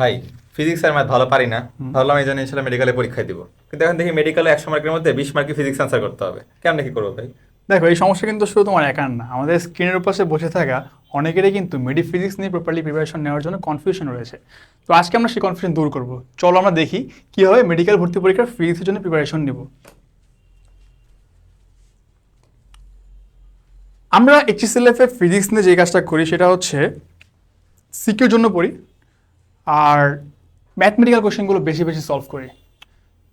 ভাই ফিজিক্স আর ম্যাথ ভালো পারি না। ভাবলাম এই জন্য ইনশাল্লাহ মেডিকেলে পরীক্ষায় দিব। কিন্তু এখন দেখি মেডিকেলে একশো মার্কের মধ্যে বিশ মার্কে ফিজিক্স আনসার করতে হবে। কেমন কি করব ভাই? দেখো এই সমস্যা কিন্তু শুধু তোমার একার না। আমাদের স্ক্রিনের পাশে বসে থাকা অনেকেরই কিন্তু মেডি ফিজিক্স নিয়ে প্রপারলি প্রিপারেশন নেওয়ার জন্য কনফিউশন রয়েছে। তো আজকে আমরা সেই কনফিউশন দূর করব। চলো আমরা দেখি কীভাবে মেডিকেল ভর্তি পরীক্ষার ফিজিক্সের জন্য প্রিপারেশন নিব। আমরা এইচএসএলএফ এ ফিজিক্স নিয়ে যে কাজটা করি সেটা হচ্ছে সিকিউর জন্য পড়ি। আর ম্যাথমেটিক্যাল কোশ্চেনগুলো বেশি বেশি সলভ করি।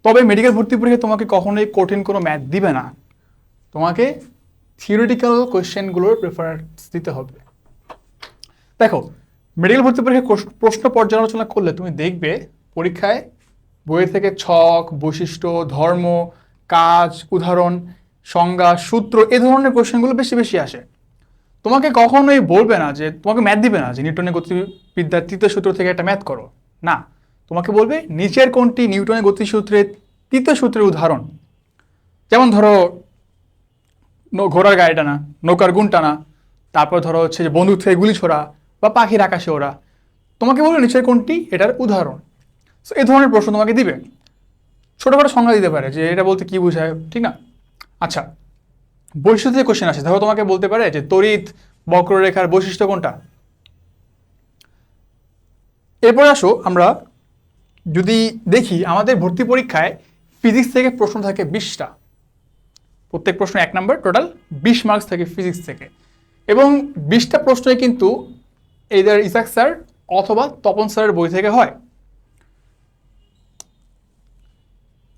তবে মেডিকেল ভর্তি পরীক্ষায় তোমাকে কখনোই কঠিন কোনো ম্যাথ দিবে না। তোমাকে থিওরিটিক্যাল কোয়েশ্চেনগুলোর প্রেফারেন্স দিতে হবে। দেখো মেডিকেল ভর্তি পরীক্ষায় প্রশ্ন পর্যালোচনা করলে তুমি দেখবে পরীক্ষায় বই থেকে ছক, বৈশিষ্ট্য, ধর্ম, কাজ, উদাহরণ, সংজ্ঞা, সূত্র, এ ধরনের কোশ্চেনগুলো বেশি বেশি আসে। তোমাকে কখনোই বলবে না যে, তোমাকে ম্যাথ দিবে না যে নিউটনের গতিবিদ্যার তৃতীয় সূত্র থেকে একটা ম্যাথ করো। না। তোমাকে বলবে, নিচের কোনটি নিউটনের গতিসূত্রের তৃতীয় সূত্রের উদাহরণ। যেমন ধরো ঘোড়ার গাড়ি টানা, নৌকার গুণ টানা, তারপর ধরো হচ্ছে যে বন্দুক থেকে গুলি ছোড়া বা পাখির আকাশে ওরা তোমাকে বলবে নিচের কোনটি এটার উদাহরণ। সো এই ধরনের প্রশ্ন তোমাকে দিবে। ছোটোখাটো সংজ্ঞা দিতে পারে যে, এটা বলতে কি বোঝায়, ঠিক না? আচ্ছা বৈশিষ্ট্য কোশ্চেন আসে। ধরো তোমাকে বলতে পারে যে তড়িৎ বক্ররেখার বৈশিষ্ট্য কোনটা? এরপর আসো আমরা যদি দেখি আমাদের ভর্তি পরীক্ষায় ফিজিক্স থেকে প্রশ্ন থাকে বিশটা। প্রত্যেক প্রশ্ন এক নম্বর টোটাল বিশ মার্কস থাকে ফিজিক্স থেকে। এবং বিশটা প্রশ্নই কিন্তু এইদার ইসাক স্যার অথবা তপন স্যারের বই থেকে হয়।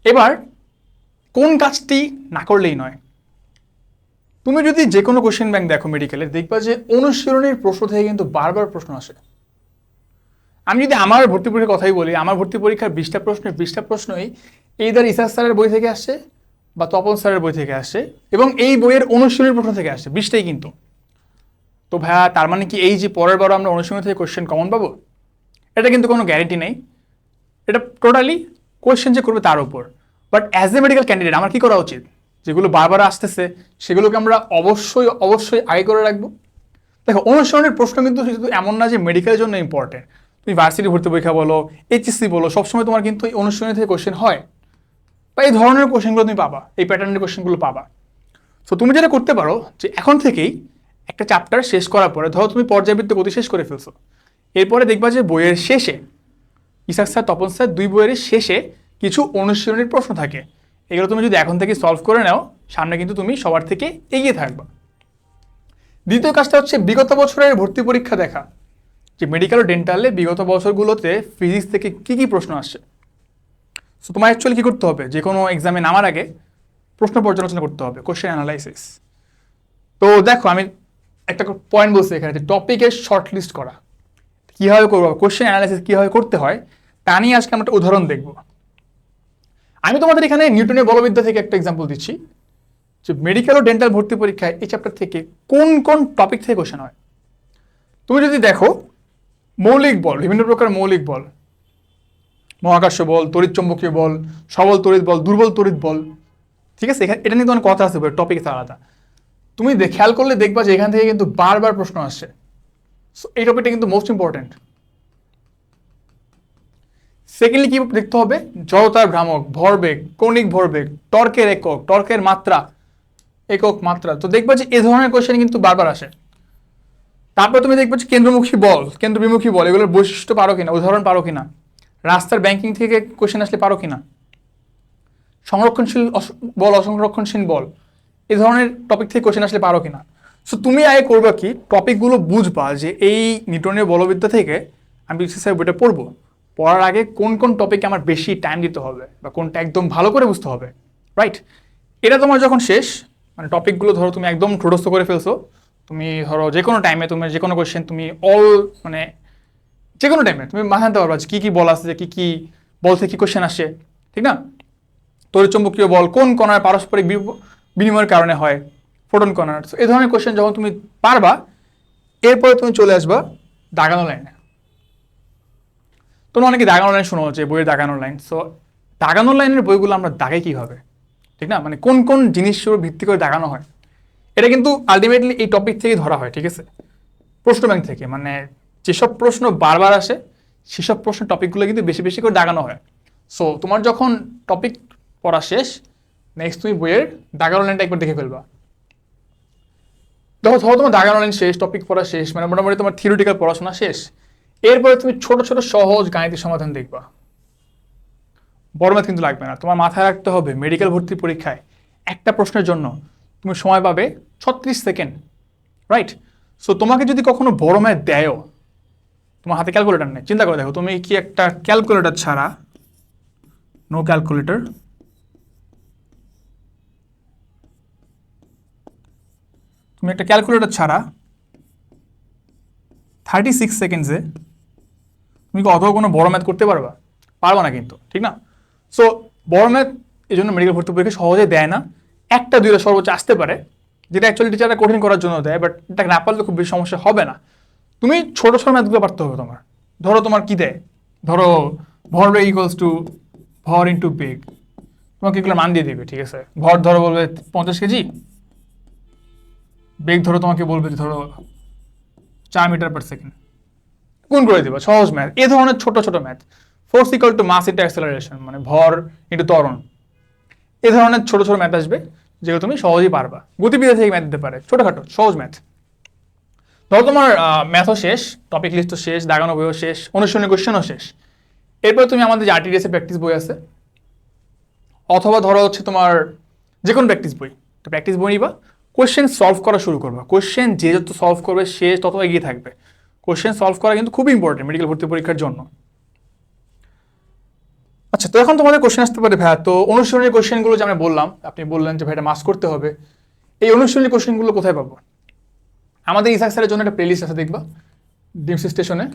এবার কোন কাজটি না করলেই নয়? তুমি যদি যে কোনো কোশ্চেন ব্যাংক দেখো মেডিকেলে দেখবা যে অনুশীলনের প্রশ্ন থেকে কিন্তু বারবার প্রশ্ন আসে। আমি যদি আমার ভর্তি পরীক্ষার কথাই বলি, আমার ভর্তি পরীক্ষার বিশটা প্রশ্নের বিশটা প্রশ্নই এই এইদার ইসাক স্যারের বই থেকে আসছে বা তপন স্যারের বই থেকে আসছে এবং এই বইয়ের অনুশীলনের প্রশ্ন থেকে আসছে বিশটাই কিন্তু। তো ভাইয়া, তার মানে কি এই যে পরের বার আমরা অনুশীলন থেকে কোশ্চেন কমন পাবো? এটা কিন্তু কোনো গ্যারেন্টি নেই। এটা টোটালি কোয়েশ্চেন যে করবে তার উপর। But as a medical candidate আমার কী করা উচিত? যেগুলো বারবার আসতেছে, সেগুলোকে আমরা অবশ্যই অবশ্যই আগে করে রাখব। দেখো, অনুসরণের প্রশ্ন কিন্তু শুধু এমন না যে মেডিকেলের জন্য ইম্পর্টেন্ট তুমি ভার্সিটি ভর্তি পরীক্ষা বলো এইচএসসি বলো, সবসময় তোমার কিন্তু এই অনুশীলনী থেকে কোশ্চেন হয়। বা এই ধরনের কোশ্চেনগুলো তুমি পাবা, এই প্যাটার্নের কোশ্চেনগুলো পাবা। সো তুমি যেটা করতে পারো যে এখন থেকেই একটা চ্যাপ্টার শেষ করার পরে, ধরো তুমি পর্যাবৃত্ত গতি শেষ করে ফেলছো। এরপরে দেখবা যে বইয়ের শেষে, ইসাক স্যার, তপন স্যার দুই বইয়ের শেষে কিছু অনুশীলনের প্রশ্ন থাকে। এগুলো তুমি যদি এখন থেকে সলভ করে নাও, সামনে কিন্তু তুমি সবার থেকে এগিয়ে থাকবা। দ্বিতীয় কাজটা হচ্ছে বিগত বছরের ভর্তি পরীক্ষা দেখা। যে মেডিকেল ও ডেন্টালে বিগত বছরগুলোতে ফিজিক্স থেকে কি কি প্রশ্ন আসছে। সো তোমার অ্যাকচুয়ালি কী করতে হবে? যে কোনো এক্সামে নামার আগে প্রশ্ন পর্যালোচনা করতে হবে কোশ্চেন অ্যানালাইসিস তো দেখো, আমি একটা পয়েন্ট বলছি এখানে যে টপিকের শর্ট লিস্ট করা। কীভাবে করব? কোশ্চেন অ্যানালাইসিস কীভাবে করতে হয়? তা নিয়ে আজকে আমরা একটা উদাহরণ দেখব। আমি তোমাদের এখানে নিউটনের বলবিদ্যা থেকে একটা এক্সাম্পল দিচ্ছি, যে মেডিকেল ও ডেন্টাল ভর্তি পরীক্ষায় এই চ্যাপ্টার থেকে কোন কোন টপিক থেকে কোশ্চেন হয়। তুমি যদি দেখো, মৌলিক বল, বিভিন্ন প্রকার মৌলিক বল মহাকাশ বল তড়িৎ চৌম্বকীয় বল, সবল তড়িৎ বল, দুর্বল তড়িৎ বল, ঠিক আছে? এখানে এটা নিয়ে তোমার কথা আসতে আছে টপিক আলাদা। তুমি খেয়াল করলে দেখবা যে এখান থেকে কিন্তু বারবার প্রশ্ন আসছে। সো এই টপিকটা কিন্তু মোস্ট ইম্পর্টেন্ট সেকেন্ডলি কি দেখতে হবে? জড়তার ভ্রামক, ভরবেগ, কৌণিক ভরবেগ, টর্কের একক, টর্কের মাত্রা, একক মাত্রা। তো দেখবা যে এ ধরনের কোশ্চেন কিন্তু বারবার আসে। তারপর তুমি দেখবে যে কেন্দ্রমুখী বল, কেন্দ্রবিমুখী বল, এগুলোর বৈশিষ্ট্য পারো কিনা, উদাহরণ পারো কিনা? রাস্তার ব্যাংকিং থেকে কোশ্চেন আসলে পারো কিনা? সংরক্ষণশীল বল, অসংরক্ষণশীল বল এই ধরনের টপিক থেকে কোশ্চেন আসলে পারো কিনা? সো তুমি আগে করবে কি? টপিকগুলো বুঝবা যে এই নিউটনের বলবিদ্যা থেকে আমি বিশেষ বইটা পড়ব। পড়ার আগে কোন কোন টপিকে আমার বেশি টাইম দিতে হবে বা কোনটা একদম ভালো করে বুঝতে হবে রাইট এটা তোমার যখন শেষ মানে টপিকগুলো ধরো তুমি একদম ঠোটস্থ করে ফেলছো, তুমি ধরো যে কোনো টাইমে তুমি যে কোনো কোয়েশ্চেন তুমি অল মানে যে কোনো টাইমে তুমি মাথা আনতে পারবা যে কী কী বল আসছে কী কী বল থেকে কী কোশ্চেন আসে, ঠিক না? তড়িৎচুম্বকীয় বল কোন কণার পারস্পরিক বিনিময়ের কারণে হয় ফোটন কণার। এই ধরনের কোশ্চেন যখন তুমি পারবা, এরপরে তুমি চলে আসবা দাগানো লাইনে তোমরা অনেকে দাগানো লাইন শোনো, যে বইয়ের দাগানো লাইন সো দাগানো লাইনের বইগুলো আমরা দাগাই কীভাবে? ঠিক না? মানে কোন কোন জিনিসের ভিত্তি করে দাগানো হয়? এটা কিন্তু আলটিমেটলি এই টপিক থেকেই ধরা হয়, ঠিক আছে? প্রশ্ন ব্যাংক থেকে মানে যেসব প্রশ্ন বারবার আসে, সেসব প্রশ্নের টপিকগুলো কিন্তু বেশি বেশি করে দাগানো হয়। সো তোমার যখন টপিক পড়া শেষ নেক্সট তুমি বইয়ের দাগানো লাইনটা একবার দেখে ফেলবা। দেখো, ধরো তোমার দাগানো লাইন শেষ টপিক পড়া শেষ মানে মোটামুটি তোমার থিওরিটিক্যাল পড়াশোনা শেষ। এরপরে তুমি ছোট ছোট সহজ গাণিতিক সমাধান দেখবা। বড় ম্যাথ কিন্তু লাগবে না। তোমার মাথায় রাখতে হবে মেডিকেল ভর্তি পরীক্ষায় একটা প্রশ্নের জন্য তুমি সময় পাবে ছত্রিশ সেকেন্ড রাইট সো তোমাকে যদি কখনো বড় ম্যাথ দেয়ও, তোমার হাতে ক্যালকুলেটার নেই। চিন্তা করে দেখো, তুমি কি একটা ক্যালকুলেটর ছাড়া নো ক্যালকুলেটর তুমি একটা ক্যালকুলেটর ছাড়া থার্টি সিক্স সেকেন্ডসে তুমি কি অত কোনো বড় ম্যাথ করতে পারবা? পারবা না কিন্তু, ঠিক না? সো বড় ম্যাথ এই জন্য মেডিকেল ভর্তি পরীক্ষা সহজে দেয় না। একটা, দুইটা সর্বোচ্চ আসতে পারে, যেটা অ্যাকচুয়ালি টিচাররা কঠিন করার জন্য দেয় বাট এটা না পারলে খুব বেশি সমস্যা হবে না। তুমি ছোট ছোট ম্যাথগুলো পারতে হবে তোমার। ধরো তোমার কি দেয়? ধরো, ভর ইকুয়ালস টু ভর ইন্টু বেগ তোমাকে এগুলো মান দিয়ে দিবে, ঠিক আছে? ভর ধরো বলবে পঞ্চাশ কেজি। বেগ ধরো তোমাকে বলবে ধরো চার মিটার পার সেকেন্ড গুণ করে দিবা, সহজ ম্যাথ এ ধরনের ছোট ছোট math force equal to mass into acceleration মানে ভর ইন্টু ত্বরণ। এ ধরনের ছোট ছোট ম্যাথ আসবে, যেগুলো তুমি সহজেই পারবা। গতিবিদ্যা থেকে ম্যাথ দিতে পারে। ছোটোখাটো, সহজ ম্যাথ ধরো তোমার ম্যাথও শেষ টপিক লিস্টও শেষ, দাগানো বইও শেষ অনুশীলনী কোশ্চেনও শেষ। এরপর তুমি আমাদের যে আরটিডিএস এর প্র্যাকটিস বই আছে, অথবা ধরো হচ্ছে তোমার যে কোনো প্র্যাকটিস বই। তো প্র্যাকটিস বই নিবা। কোশ্চেন সলভ করা শুরু করবা। কোশ্চেন যে যত সলভ করবে, সে তত এগিয়ে থাকবে। কোশ্চেন সলভ করা কিন্তু খুবই ইম্পর্টেন্ট মেডিকেল ভর্তি পরীক্ষার জন্য। আচ্ছা তো এখন তোমাদের কোশ্চেন আসতে পারে, ভাইয়া। তো অনুশীলনী কোশ্চেনগুলো যে আমি বললাম, আপনি বললেন যে ভাইটা মাস করতে হবে। এই অনুশীলনী কোশ্চেনগুলো কোথায় পাবো? আমাদের ইসাক স্যারের জন্য একটা প্লেলিস্ট আছে, দেখবা? ডিমসি স্টেশনে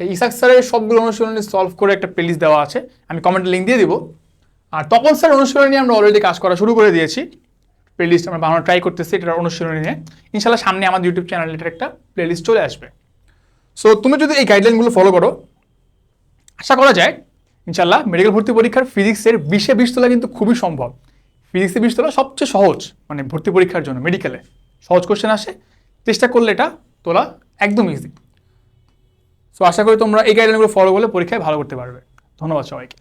এই ইসাক স্যারের সবগুলো অনুশীলনী সলভ করে একটা প্লেলিস্ট দেওয়া আছে। আমি কমেন্টে লিঙ্ক দিয়ে দিব। আর তপন স্যার অনুশীলনী আমরা অলরেডি কাজ করা শুরু করে দিয়েছি। প্লেলিস্ট আমরা বানানো ট্রাই করতেছি, এটার অনুশীলনী নিয়ে। ইনশাল্লাহ সামনে আমাদের ইউটিউব চ্যানেলে এটার একটা প্লেলিস্ট চলে আসবে। সো তুমি যদি এই গাইডলাইনগুলো ফলো করো, আশা করা যায় ইনশাল্লাহ মেডিকেল ভর্তি পরীক্ষার ফিজিক্সের বিশে বিশ তোলা কিন্তু খুবই সম্ভব। ফিজিক্সে বিশ তোলা সবচেয়ে সহজ মানে ভর্তি পরীক্ষার জন্য মেডিকেলে সহজ কোশ্চেন আসে, চেষ্টা করলে এটা তোলা একদম ইজি সো আশা করি তোমরা এই গাইডলাইনগুলো ফলো করলে পরীক্ষায় ভালো করতে পারবে। ধন্যবাদ সবাইকে।